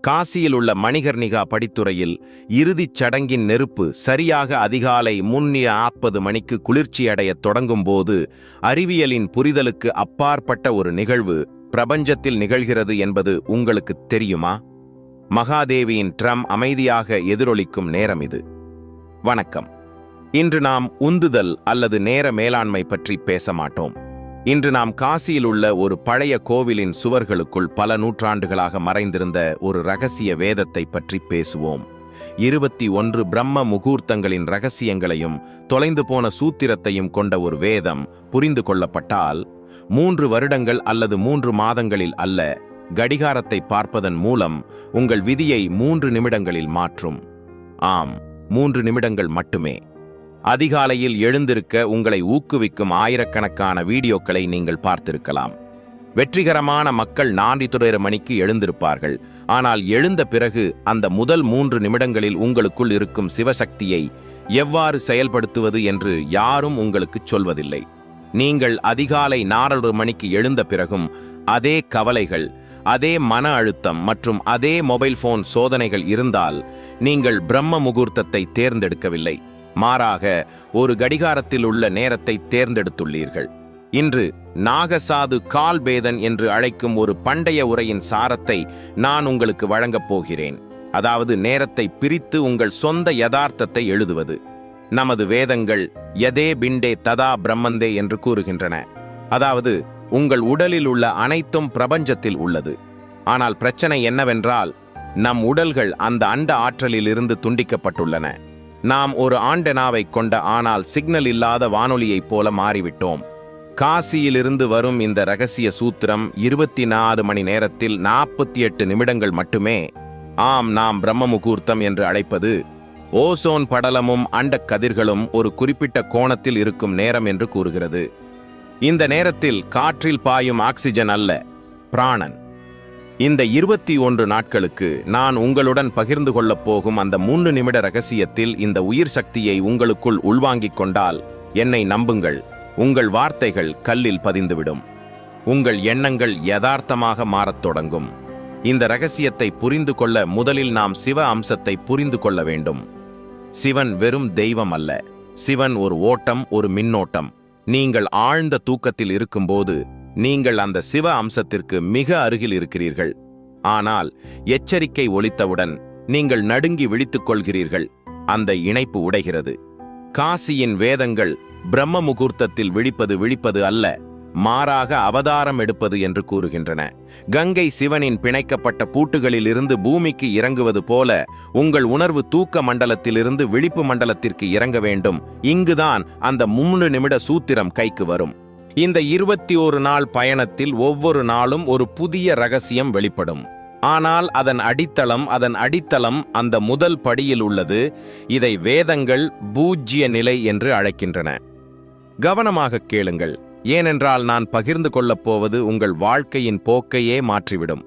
காசியில் உள்ள மணிகர்ணிகா படித்துறையில் இறுதிச் சடங்கின் நெருப்பு சரியாக அதிகாலை முன்னிய நாற்பது மணிக்கு குளிர்ச்சியடையத் தொடங்கும் போது அறிவியலின் புரிதலுக்கு அப்பாற்பட்ட ஒரு நிகழ்வு பிரபஞ்சத்தில் நிகழ்கிறது என்பது உங்களுக்குத் தெரியுமா? மகாதேவியின் ட்ரம் அமைதியாக எதிரொலிக்கும் நேரம் இது. வணக்கம். இன்று நாம் உந்துதல் அல்லது நேர மேலாண்மை பற்றி பேச மாட்டோம். இன்று நாம் காசியில் உள்ள ஒரு பழைய கோவிலின் சுவர்களுக்குள் பல நூற்றாண்டுகளாக மறைந்திருந்த ஒரு ரகசிய வேதத்தை பற்றி பேசுவோம். இருபத்தி ஒன்று பிரம்ம முகூர்த்தங்களின் ரகசியங்களையும் தொலைந்து போன சூத்திரத்தையும் கொண்ட ஒரு வேதம் புரிந்து கொள்ளப்பட்டால் மூன்று வருடங்கள் அல்லது மூன்று மாதங்களில் அல்ல கடிகாரத்தை பார்ப்பதன் மூலம் உங்கள் விதியை மூன்று நிமிடங்களில் மாற்றும். ஆம் மூன்று நிமிடங்கள் மட்டுமே. அதிகாலையில் எழுந்திருக்க உங்களை ஊக்குவிக்கும் ஆயிரக்கணக்கான வீடியோக்களை நீங்கள் பார்த்திருக்கலாம். வெற்றிகரமான மக்கள் நான்கு மணிக்கு எழுந்திருப்பார்கள். ஆனால் எழுந்த பிறகு அந்த முதல் மூன்று நிமிடங்களில் உங்களுக்குள் இருக்கும் சிவசக்தியை எவ்வாறு செயல்படுத்துவது என்று யாரும் உங்களுக்கு சொல்வதில்லை. நீங்கள் அதிகாலை நாலரை மணிக்கு எழுந்த பிறகும் அதே கவலைகள் அதே மன அழுத்தம் மற்றும் அதே மொபைல் போன் சோதனைகள் இருந்தால் நீங்கள் பிரம்ம முகூர்த்தத்தை தேர்ந்தெடுக்கவில்லை. மாறாக ஒரு கடிகாரத்தில் உள்ள நேரத்தை தேர்ந்தெடுத்துள்ளீர்கள். இன்று நாகசாது கால்பேதன் என்று அழைக்கும் ஒரு பண்டைய உரையின் சாரத்தை நான் உங்களுக்கு வழங்கப் போகிறேன். அதாவது நேரத்தை பிரித்து உங்கள் சொந்த யதார்த்தத்தை எழுதுவது. நமது வேதங்கள் யதே பிண்டே ததா பிரம்மந்தே என்று கூறுகின்றன. அதாவது உங்கள் உடலில் உள்ள அனைத்தும் பிரபஞ்சத்தில் உள்ளது. ஆனால் பிரச்சனை என்னவென்றால் நம் உடல்கள் அந்த அண்ட ஆற்றலிலிருந்து துண்டிக்கப்பட்டுள்ளன. நாம் ஒரு ஆண்டெனாவை கொண்ட ஆனால் சிக்னல் இல்லாத வானொலியைப் போல மாறிவிட்டோம். காசியிலிருந்து வரும் இந்த ரகசிய சூத்திரம் இருபத்தி நாலு மணி நேரத்தில் நாற்பத்தி எட்டு நிமிடங்கள் மட்டுமே. ஆம் நாம் பிரம்ம முகூர்த்தம் என்று அழைப்பது ஓசோன் படலமும் அண்டக் கதிர்களும் ஒரு குறிப்பிட்ட கோணத்தில் இருக்கும் நேரம் என்று கூறுகிறது. இந்த நேரத்தில் காற்றில் பாயும் ஆக்சிஜன் அல்ல பிராணன். இந்த இருபத்தி ஒன்று நாட்களுக்கு நான் உங்களுடன் பகிர்ந்து கொள்ளப் போகும் அந்த மூன்று நிமிட ரகசியத்தில் இந்த உயிர் சக்தியை உங்களுக்குள் உள்வாங்கிக் கொண்டால் என்னை நம்புங்கள். உங்கள் வார்த்தைகள் கல்லில் பதிந்துவிடும். உங்கள் எண்ணங்கள் யதார்த்தமாக மாறத் தொடங்கும். இந்த ரகசியத்தை புரிந்து கொள்ள முதலில் நாம் சிவ அம்சத்தை புரிந்து கொள்ள வேண்டும். சிவன் வெறும் தெய்வம் அல்ல. சிவன் ஒரு ஓட்டம் ஒரு மின்னோட்டம். நீங்கள் ஆழ்ந்த தூக்கத்தில் இருக்கும்போது நீங்கள் அந்த சிவ அம்சத்திற்கு மிக அருகில் இருக்கிறீர்கள். ஆனால் எச்சரிக்கை ஒலித்தவுடன் நீங்கள் நடுங்கி விழித்துக் கொள்கிறீர்கள். அந்த இணைப்பு உடைகிறது. காசியின் வேதங்கள் பிரம்ம முகூர்த்தத்தில் விழிப்பது விழிப்பது அல்ல மாறாக அவதாரம் எடுப்பது என்று கூறுகின்றன. கங்கை சிவனின் பிணைக்கப்பட்ட பூட்டுகளில் இருந்து பூமிக்கு இறங்குவது போல உங்கள் உணர்வு தூக்க மண்டலத்திலிருந்து விழிப்பு மண்டலத்திற்கு இறங்க வேண்டும். இங்குதான் அந்த மூன்று நிமிட சூத்திரம் கைக்கு வரும். இந்த இருபத்தி ஒரு நாள் பயணத்தில் ஒவ்வொரு நாளும் ஒரு புதிய ரகசியம் வெளிப்படும். ஆனால் அதன் அடித்தளம் அதன் அடித்தளம் அந்த முதல் படியில் உள்ளது. இதை வேதங்கள் பூஜ்ய நிலை என்று அழைக்கின்றன. கவனமாக கேளுங்கள். ஏனென்றால் நான் பகிர்ந்து கொள்ளப் போவது உங்கள் வாழ்க்கையின் போக்கையே மாற்றிவிடும்.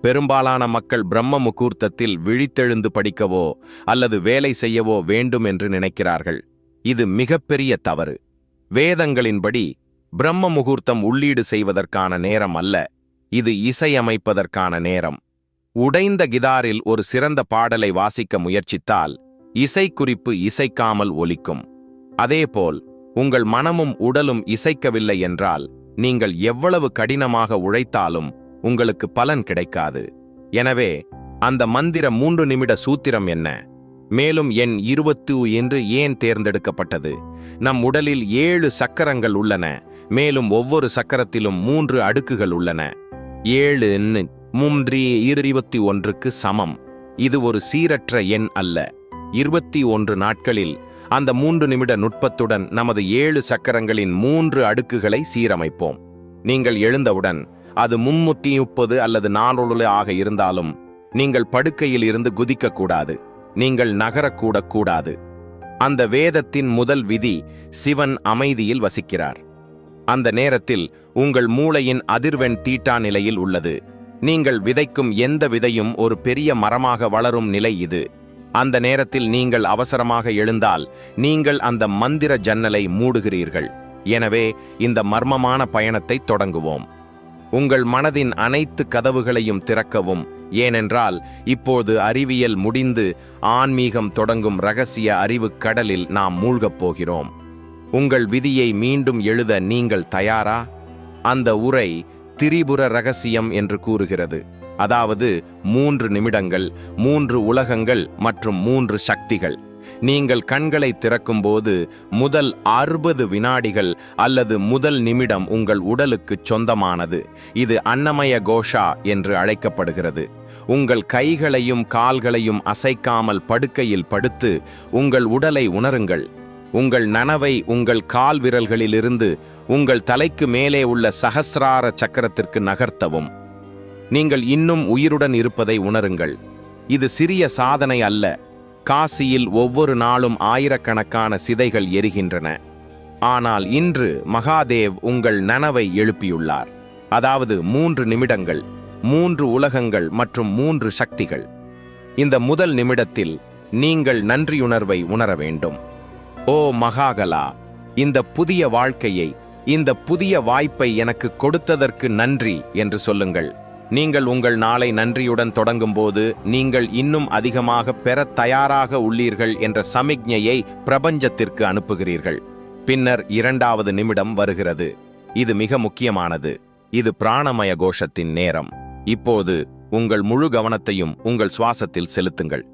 பெரும்பாலான மக்கள் பிரம்ம முகூர்த்தத்தில் விழித்தெழுந்து படிக்கவோ அல்லது வேலை செய்யவோ வேண்டும் என்று நினைக்கிறார்கள். இது மிகப்பெரிய தவறு. வேதங்களின்படி பிரம்ம முகூர்த்தம் உள்ளீடு செய்வதற்கான நேரம் அல்ல இது இசையமைப்பதற்கான நேரம். உடைந்த கிதாரில் ஒரு சிறந்த பாடலை வாசிக்க முயற்சித்தால் இசைக்குறிப்பு இசைக்காமல் ஒலிக்கும். அதேபோல் உங்கள் மனமும் உடலும் இசைக்கவில்லை என்றால் நீங்கள் எவ்வளவு கடினமாக உழைத்தாலும் உங்களுக்கு பலன் கிடைக்காது. எனவே அந்த மந்திர மூன்று நிமிட சூத்திரம் என்ன? மேலும் என் இருபத்து என்று ஏன் தேர்ந்தெடுக்கப்பட்டது? நம் உடலில் ஏழு சக்கரங்கள் உள்ளன. மேலும் ஒவ்வொரு சக்கரத்திலும் மூன்று அடுக்குகள் உள்ளன. ஏழு மூன்று இருபத்தி ஒன்றுக்கு சமம். இது ஒரு சீரற்ற எண் அல்ல. இருபத்தி ஒன்று நாட்களில் அந்த மூன்று நிமிட நுட்பத்துடன் நமது ஏழு சக்கரங்களின் மூன்று அடுக்குகளை சீரமைப்போம். நீங்கள் எழுந்தவுடன் அது மும்முத்தி முப்பது அல்லது நானூறு ஆக இருந்தாலும் நீங்கள் படுக்கையில் இருந்து குதிக்கக்கூடாது நீங்கள் நகரக்கூடக்கூடாது அந்த வேதத்தின் முதல் விதி சிவன் அமைதியில் வசிக்கிறார். அந்த நேரத்தில் உங்கள் மூளையின் அதிர்வெண் தீட்டா நிலையில் உள்ளது. நீங்கள் விதைக்கும் எந்த விதையும் ஒரு பெரிய மரமாக வளரும் நிலை இது. அந்த நேரத்தில் நீங்கள் அவசரமாக எழுந்தால் நீங்கள் அந்த மந்திர ஜன்னலை மூடுகிறீர்கள். எனவே இந்த மர்மமான பயணத்தை தொடங்குவோம். உங்கள் மனதின் அனைத்து கதவுகளையும் திறக்கவும். ஏனென்றால் இப்போது அறிவியல் முடிந்து ஆன்மீகம் தொடங்கும் ரகசிய அறிவுக் கடலில் நாம் மூழ்கப் போகிறோம். உங்கள் விதியை மீண்டும் எழுத நீங்கள் தயாரா? அந்த உரை திரிபுர ரகசியம் என்று கூறுகிறது. அதாவது மூன்று நிமிடங்கள் மூன்று உலகங்கள் மற்றும் மூன்று சக்திகள். நீங்கள் கண்களை திறக்கும்போது முதல் அறுபது வினாடிகள் அல்லது முதல் நிமிடம் உங்கள் உடலுக்கு சொந்தமானது. இது அன்னமய கோஷா என்று அழைக்கப்படுகிறது. உங்கள் கைகளையும் கால்களையும் அசைக்காமல் படுக்கையில் படுத்து உங்கள் உடலை உணருங்கள். உங்கள் நனவை உங்கள் கால் விரல்களிலிருந்து உங்கள் தலைக்கு மேலே உள்ள சகசிரார சக்கரத்திற்கு நகர்த்தவும். நீங்கள் இன்னும் உயிருடன் இருப்பதை உணருங்கள். இது சிறிய சாதனை அல்ல. காசியில் ஒவ்வொரு நாளும் ஆயிரக்கணக்கான சிதைகள் எரிகின்றன. ஆனால் இன்று மகாதேவ் உங்கள் நனவை எழுப்பியுள்ளார். அதாவது மூன்று நிமிடங்கள் மூன்று உலகங்கள் மற்றும் மூன்று சக்திகள். இந்த முதல் நிமிடத்தில் நீங்கள் நன்றியுணர்வை உணர வேண்டும். ஓ மகாகலா இந்த புதிய வாழ்க்கையை இந்த புதிய வாய்ப்பை எனக்கு கொடுத்ததற்கு நன்றி என்று சொல்லுங்கள். நீங்கள் உங்கள் நாளை நன்றியுடன் தொடங்கும்போது நீங்கள் இன்னும் அதிகமாக பெற தயாராக உள்ளீர்கள் என்ற சமிக்ஞையை பிரபஞ்சத்திற்கு அனுப்புகிறீர்கள். பின்னர் இரண்டாவது நிமிடம் வருகிறது. இது மிக முக்கியமானது. இது பிராணமய கோஷத்தின் நேரம். இப்போது உங்கள் முழு கவனத்தையும் உங்கள் சுவாசத்தில் செலுத்துங்கள்.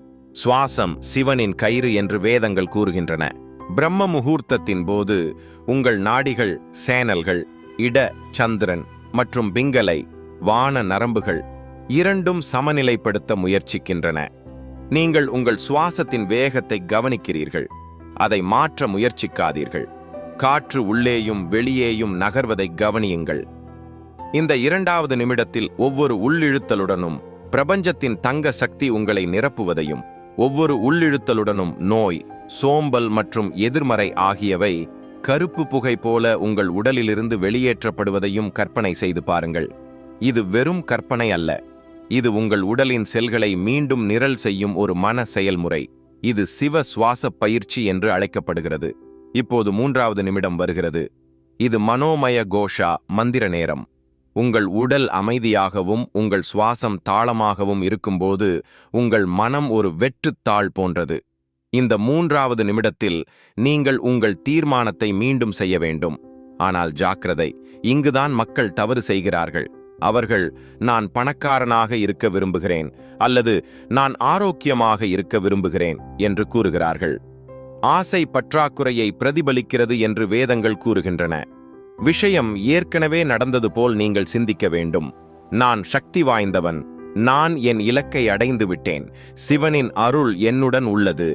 சுவாசம் சிவனின் கயிறு என்று வேதங்கள் கூறுகின்றன. பிரம்ம முகூர்த்தத்தின் போது உங்கள் நாடிகள் சேனல்கள் இட சந்திரன் மற்றும் பிங்கலை வான நரம்புகள் இரண்டும் சமநிலைப்படுத்த முயற்சிக்கின்றன. நீங்கள் உங்கள் சுவாசத்தின் வேகத்தை கவனிக்கிறீர்கள். அதை மாற்ற முயற்சிக்காதீர்கள். காற்று உள்ளேயும் வெளியேயும் நகர்வதை கவனியுங்கள். இந்த இரண்டாவது நிமிடத்தில் ஒவ்வொரு உள்ளிழுத்தலுடனும் பிரபஞ்சத்தின் தங்க சக்தி உங்களை நிரப்புவதையும் ஒவ்வொரு உள்ளிழுத்தலுடனும் நோய் சோம்பல் மற்றும் எதிர்மறை ஆகியவை கருப்பு புகை போல உங்கள் உடலிலிருந்து வெளியேற்றப்படுவதையும் கற்பனை செய்து பாருங்கள். இது வெறும் கற்பனை அல்ல. இது உங்கள் உடலின் செல்களை மீண்டும் நிரல் செய்யும் ஒரு மன செயல்முறை. இது சிவ சுவாச பயிற்சி என்று அழைக்கப்படுகிறது. இப்போது மூன்றாவது நிமிடம் வருகிறது. இது மனோமய கோஷா மந்திர நேரம். உங்கள் உடல் அமைதியாகவும் உங்கள் சுவாசம் தாளமாகவும் இருக்கும்போது உங்கள் மனம் ஒரு வெற்றுத்தாள் போன்றது. இந்த மூன்றாவது நிமிடத்தில் நீங்கள் உங்கள் தீர்மானத்தை மீண்டும் செய்ய வேண்டும். ஆனால் ஜாக்கிரதை இங்குதான் மக்கள் தவறு செய்கிறார்கள். அவர்கள் நான் பணக்காரனாக இருக்க விரும்புகிறேன் அல்லது நான் ஆரோக்கியமாக இருக்க விரும்புகிறேன் என்று கூறுகிறார்கள். ஆசை பற்றாக்குறையை பிரதிபலிக்கிறது என்று வேதங்கள் கூறுகின்றன. விஷயம் ஏற்கனவே நடந்தது போல் நீங்கள் சிந்திக்க வேண்டும். நான் சக்தி வாய்ந்தவன் நான் என் இலக்கை அடைந்து விட்டேன் சிவனின் அருள் என்னுடன் உள்ளது.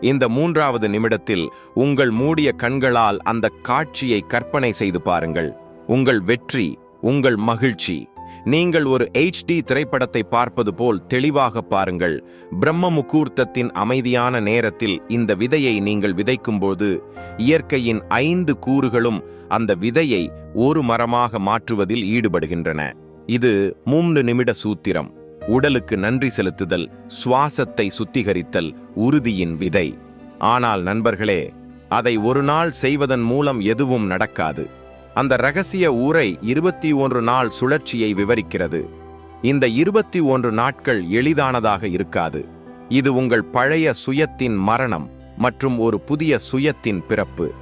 இந்த மூன்றாவது நிமிடத்தில் உங்கள் மூடிய கண்களால் அந்த காட்சியை கற்பனை செய்து பாருங்கள். உங்கள் வெற்றி உங்கள் மகிழ்ச்சி. நீங்கள் ஒரு HD திரைப்படத்தை பார்ப்பது போல் தெளிவாக பாருங்கள். பிரம்ம முகூர்த்தத்தின் அமைதியான நேரத்தில் இந்த விதையை நீங்கள் விதைக்கும்போது இயற்கையின் ஐந்து கூறுகளும் அந்த விதையை ஒரு மரமாக மாற்றுவதில் ஈடுபடுகின்றன. இது மூன்று நிமிட சூத்திரம். உடலுக்கு நன்றி செலுத்துதல் சுவாசத்தை சுத்திகரித்தல் உறுதியின் விதை. ஆனால் நண்பர்களே அதை ஒரு நாள் செய்வதன் மூலம் எதுவும் நடக்காது. அந்த ரகசிய ஊரை இருபத்தி ஒன்று நாள் சுழற்சியை விவரிக்கிறது. இந்த இருபத்தி ஒன்று நாட்கள் எளிதானதாக இருக்காது. இது உங்கள் பழைய சுயத்தின் மரணம் மற்றும் ஒரு புதிய சுயத்தின் பிறப்பு.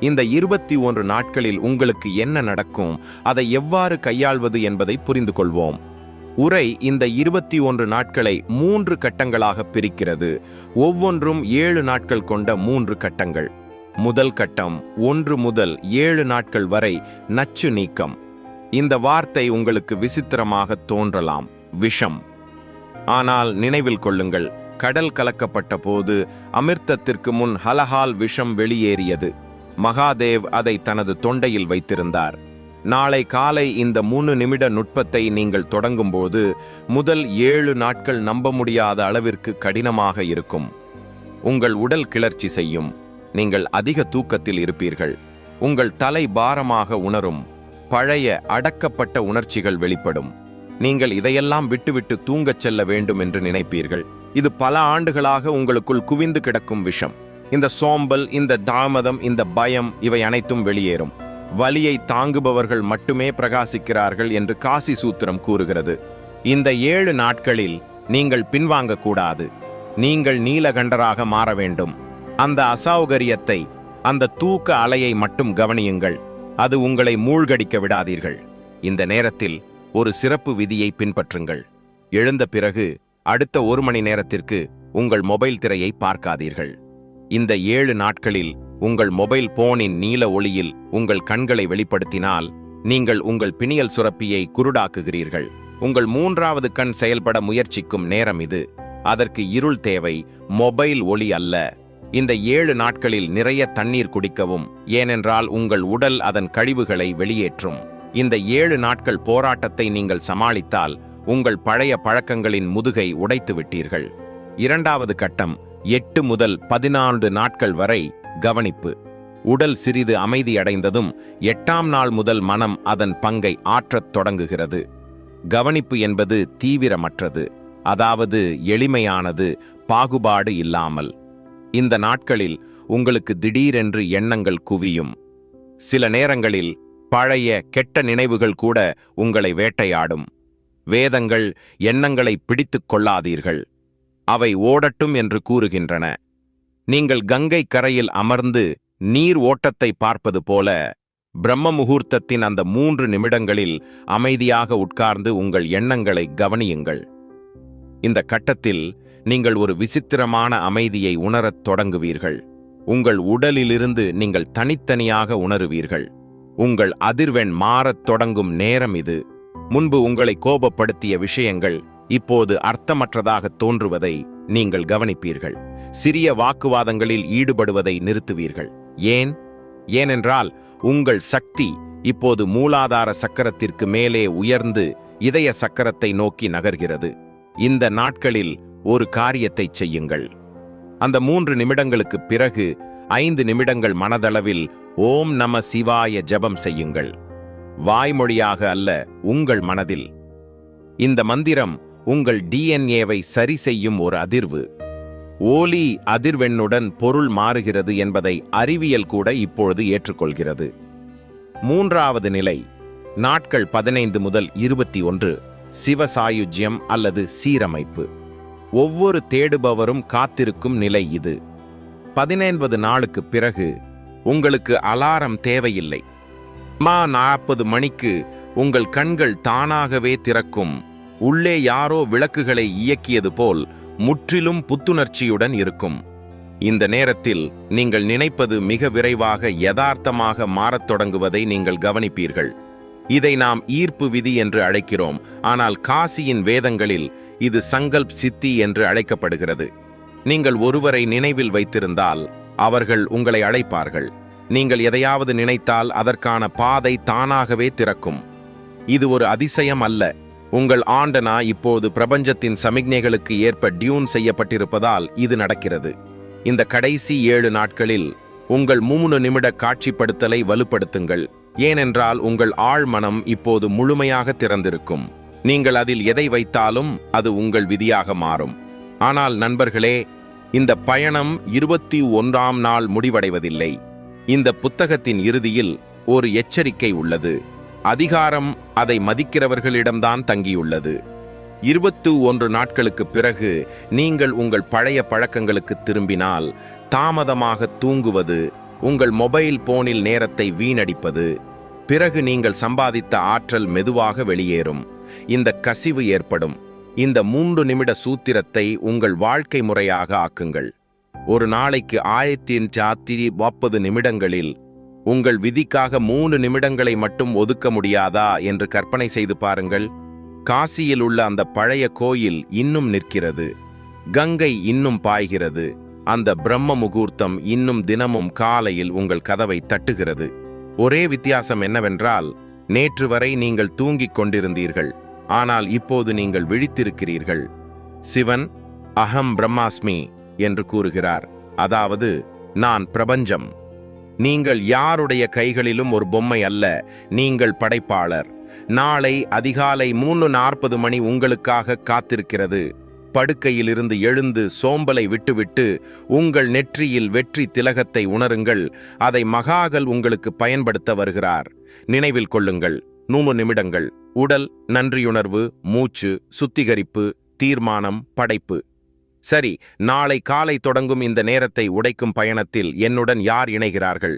இந்த இருபத்தி ஒன்று நாட்களில் உங்களுக்கு என்ன நடக்கும் அதை எவ்வாறு கையாள்வது என்பதை புரிந்து கொள்வோம் உரை இந்த இருபத்தி ஒன்று நாட்களை மூன்று கட்டங்களாக பிரிக்கிறது. ஒவ்வொன்றும் ஏழு நாட்கள் கொண்ட மூன்று கட்டங்கள். முதல் கட்டம் ஒன்று முதல் ஏழு நாட்கள் வரை நச்சு நீக்கம். இந்த வார்த்தை உங்களுக்கு விசித்திரமாக தோன்றலாம். விஷம். ஆனால் நினைவில் கொள்ளுங்கள் கடல் கலக்கப்பட்ட போது அமிர்தத்திற்கு முன் ஹலஹால் விஷம் வெளியேறியது. மகாதேவ் அதை தனது தொண்டையில் வைத்திருந்தார். நாளை காலை இந்த மூணு நிமிட நுட்பத்தை நீங்கள் தொடங்கும்போது முதல் ஏழு நாட்கள் நம்ப முடியாத அளவிற்கு கடினமாக இருக்கும். உங்கள் உடல் கிளர்ச்சி செய்யும். நீங்கள் அதிக தூக்கத்தில் இருப்பீர்கள். உங்கள் தலை பாரமாக உணரும். பழைய அடக்கப்பட்ட உணர்ச்சிகள் வெளிப்படும். நீங்கள் இதையெல்லாம் விட்டுவிட்டு தூங்கச் செல்ல வேண்டும் என்று நினைப்பீர்கள். இது பல ஆண்டுகளாக உங்களுக்குள் குவிந்து கிடக்கும் விஷம். இந்த சோம்பல் இந்த தாமதம் இந்த பயம் இவை அனைத்தும் வெளியேறும். வலியை தாங்குபவர்கள் மட்டுமே பிரகாசிக்கிறார்கள் என்று காசி சூத்திரம் கூறுகிறது. இந்த ஏழு நாட்களில் நீங்கள் பின்வாங்கக்கூடாது. நீங்கள் நீலகண்டராக மாற வேண்டும். அந்த அசௌகரியத்தை அந்த தூக்க அலையை மட்டும் கவனியுங்கள். அது உங்களை மூழ்கடிக்க விடாதீர்கள். இந்த நேரத்தில் ஒரு சிறப்பு விதியை பின்பற்றுங்கள். எழுந்த பிறகு அடுத்த ஒரு மணி நேரத்திற்கு உங்கள் மொபைல் திரையை பார்க்காதீர்கள். இந்த ஏழு நாட்களில் உங்கள் மொபைல் போனின் நீல ஒளியில் உங்கள் கண்களை வெளிப்படுத்தினால் நீங்கள் உங்கள் பிணியல் சுரப்பியை குருடாக்குகிறீர்கள். உங்கள் மூன்றாவது கண் செயல்பட முயற்சிக்கும் நேரம் இது. அதற்கு இருள் தேவை மொபைல் ஒளி அல்ல. இந்த ஏழு நாட்களில் நிறைய தண்ணீர் குடிக்கவும் ஏனென்றால் உங்கள் உடல் அதன் கழிவுகளை வெளியேற்றும். இந்த ஏழு நாட்கள் போராட்டத்தை நீங்கள் சமாளித்தால் உங்கள் பழைய பழக்கங்களின் முதுகை உடைத்து விட்டீர்கள் இரண்டாவது கட்டம் எட்டு முதல் பதினான்கு நாட்கள் வரை கவனிப்பு. உடல் சிறிது அமைதியடைந்ததும் எட்டாம் நாள் முதல் மனம் அதன் பங்கை ஆற்றத் தொடங்குகிறது. கவனிப்பு என்பது தீவிரமற்றது. அதாவது எளிமையானது பாகுபாடு இல்லாமல். இந்த நாட்களில் உங்களுக்கு திடீரென்று எண்ணங்கள் குவியும். சில நேரங்களில் பழைய கெட்ட நினைவுகள் கூட உங்களை வேட்டையாடும். வேதங்கள் எண்ணங்களை பிடித்துக் கொள்ளாதீர்கள். அவை ஓடட்டும் என்று கூறுகின்றன. நீங்கள் கங்கை கரையில் அமர்ந்து நீர் ஓட்டத்தை பார்ப்பது போல பிரம்ம முகூர்த்தத்தின் அந்த மூன்று நிமிடங்களில் அமைதியாக உட்கார்ந்து உங்கள் எண்ணங்களை கவனியுங்கள். இந்த கட்டத்தில் நீங்கள் ஒரு விசித்திரமான அமைதியை உணரத் தொடங்குவீர்கள். உங்கள் உடலிலிருந்து நீங்கள் தனித்தனியாக உணருவீர்கள். உங்கள் அதிர்வெண் மாறத் தொடங்கும் நேரம் இது. முன்பு உங்களை கோபப்படுத்திய விஷயங்கள் இப்போது அர்த்தமற்றதாக தோன்றுவதை நீங்கள் கவனிப்பீர்கள். சிறிய வாக்குவாதங்களில் ஈடுபடுவதை நிறுத்துவீர்கள். ஏன்? ஏனென்றால் உங்கள் சக்தி இப்போது மூலாதார சக்கரத்திற்கு மேலே உயர்ந்து இதய சக்கரத்தை நோக்கி நகர்கிறது. இந்த நாட்களில் ஒரு காரியத்தை செய்யுங்கள். அந்த மூன்று நிமிடங்களுக்கு பிறகு ஐந்து நிமிடங்கள் மனதளவில் ஓம் நம சிவாய ஜபம் செய்யுங்கள். வாய்மொழியாக அல்ல உங்கள் மனதில். இந்த மந்திரம் உங்கள் டிஎன்ஏவை சரி செய்யும் ஒரு அதிர்வு. ஓலி அதிர்வெண்ணுடன் பொருள் மாறுகிறது என்பதை அறிவியல் கூட இப்பொழுது ஏற்றுக்கொள்கிறது. மூன்றாவது நிலை நாட்கள் பதினைந்து முதல் இருபத்தி ஒன்று சிவசாயுஜ்யம் அல்லது சீரமைப்பு. ஒவ்வொரு தேடுபவரும் காத்திருக்கும் நிலை இது. பதினைன்பது நாளுக்குப் பிறகு உங்களுக்கு அலாரம் தேவையில்லை. மா நாற்பது மணிக்கு உங்கள் கண்கள் தானாகவே திறக்கும். உள்ளே யாரோ விளக்குகளை இயக்கியது போல் முற்றிலும் புத்துணர்ச்சியுடன் இருக்கும். இந்த நேரத்தில் நீங்கள் நினைப்பது மிக விரைவாக யதார்த்தமாக மாறத் தொடங்குவதை நீங்கள் கவனிப்பீர்கள். இதை நாம் ஈர்ப்பு விதி என்று அழைக்கிறோம். ஆனால் காசியின் வேதங்களில் இது சங்கல்ப் சித்தி என்று அழைக்கப்படுகிறது. நீங்கள் ஒருவரை நினைவில் வைத்திருந்தால் அவர்கள் உங்களை அழைப்பார்கள். நீங்கள் எதையாவது நினைத்தால் அதற்கான பாதை தானாகவே திறக்கும். இது ஒரு அதிசயம் அல்ல. உங்கள் ஆண்டனா இப்போது பிரபஞ்சத்தின் சமிக்ஞைகளுக்கு ஏற்ப டியூன் செய்யப்பட்டிருப்பதால் இது நடக்கிறது. இந்த கடைசி ஏழு நாட்களில் உங்கள் மூணு நிமிட காட்சிப்படுத்தலை வலுப்படுத்துங்கள். ஏனென்றால் உங்கள் ஆழ்மனம் இப்போது முழுமையாக திறந்திருக்கும். நீங்கள் அதில் எதை வைத்தாலும் அது உங்கள் விதியாக மாறும். ஆனால் நண்பர்களே இந்த பயணம் இருபத்தி ஒன்றாம் நாள் முடிவடைவதில்லை. இந்த புத்தகத்தின் இறுதியில் ஒரு எச்சரிக்கை உள்ளது. அதிகாரம் அதை மதிக்கிறவர்களிடம்தான் தங்கியுள்ளது. இருபத்து ஒன்று நாட்களுக்குப் பிறகு நீங்கள் உங்கள் பழைய பழக்கங்களுக்கு திரும்பினால் தாமதமாக தூங்குவது உங்கள் மொபைல் போனில் நேரத்தை வீணடிப்பது. பிறகு நீங்கள் சம்பாதித்த ஆற்றல் மெதுவாக வெளியேறும். இந்த கசிவு ஏற்படும். இந்த மூன்று நிமிட சூத்திரத்தை உங்கள் வாழ்க்கை முறையாக ஆக்குங்கள். ஒரு நாளைக்கு ஆயிரத்தி சாத்திரி முப்பது நிமிடங்களில் உங்கள் விதிக்காக மூணு நிமிடங்களை மட்டும் ஒதுக்க முடியாதா என்று கற்பனை செய்து பாருங்கள். காசியில் உள்ள அந்த பழைய கோயில் இன்னும் நிற்கிறது. கங்கை இன்னும் பாய்கிறது. அந்த பிரம்ம முகூர்த்தம் இன்னும் தினமும் காலையில் உங்கள் கதவை தட்டுகிறது. ஒரே வித்தியாசம் என்னவென்றால் நேற்று வரை நீங்கள் தூங்கிக் கொண்டிருந்தீர்கள். ஆனால் இப்போது நீங்கள் விழித்திருக்கிறீர்கள். சிவன் அகம் பிரம்மாஸ்மி என்று கூறுகிறார். அதாவது நான் பிரபஞ்சம். நீங்கள் யாருடைய கைகளிலும் ஒரு பொம்மை அல்ல நீங்கள் படைப்பாளர். நாளை அதிகாலை மூணு நாற்பது மணி உங்களுக்காக காத்திருக்கிறது. படுக்கையிலிருந்து எழுந்து சோம்பலை விட்டுவிட்டு உங்கள் நெற்றியில் வெற்றி திலகத்தை உணருங்கள் அதை மகாகல் உங்களுக்கு பயன்படுத்த வருகிறார். நினைவில் கொள்ளுங்கள் நூறு நிமிடங்கள். உடல் நன்றியுணர்வு மூச்சு சுத்திகரிப்பு தீர்மானம் படைப்பு. சரி நாளை காலை தொடங்கும் இந்த நேரத்தை உடைக்கும் பயணத்தில் என்னுடன் யார் இணைகிறார்கள்?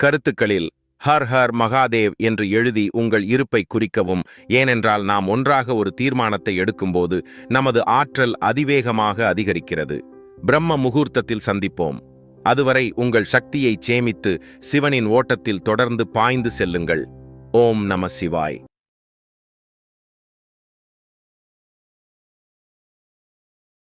கருத்துக்களில் ஹர் ஹர் மகாதேவ் என்று எழுதி உங்கள் இருப்பை குறிக்கவும். ஏனென்றால் நாம் ஒன்றாக ஒரு தீர்மானத்தை எடுக்கும்போது நமது ஆற்றல் அதிவேகமாக அதிகரிக்கிறது. பிரம்ம முகூர்த்தத்தில் சந்திப்போம். அதுவரை உங்கள் சக்தியை சேமித்து சிவனின் ஓட்டத்தில் தொடர்ந்து பாய்ந்து செல்லுங்கள். ஓம் நம சிவாய்.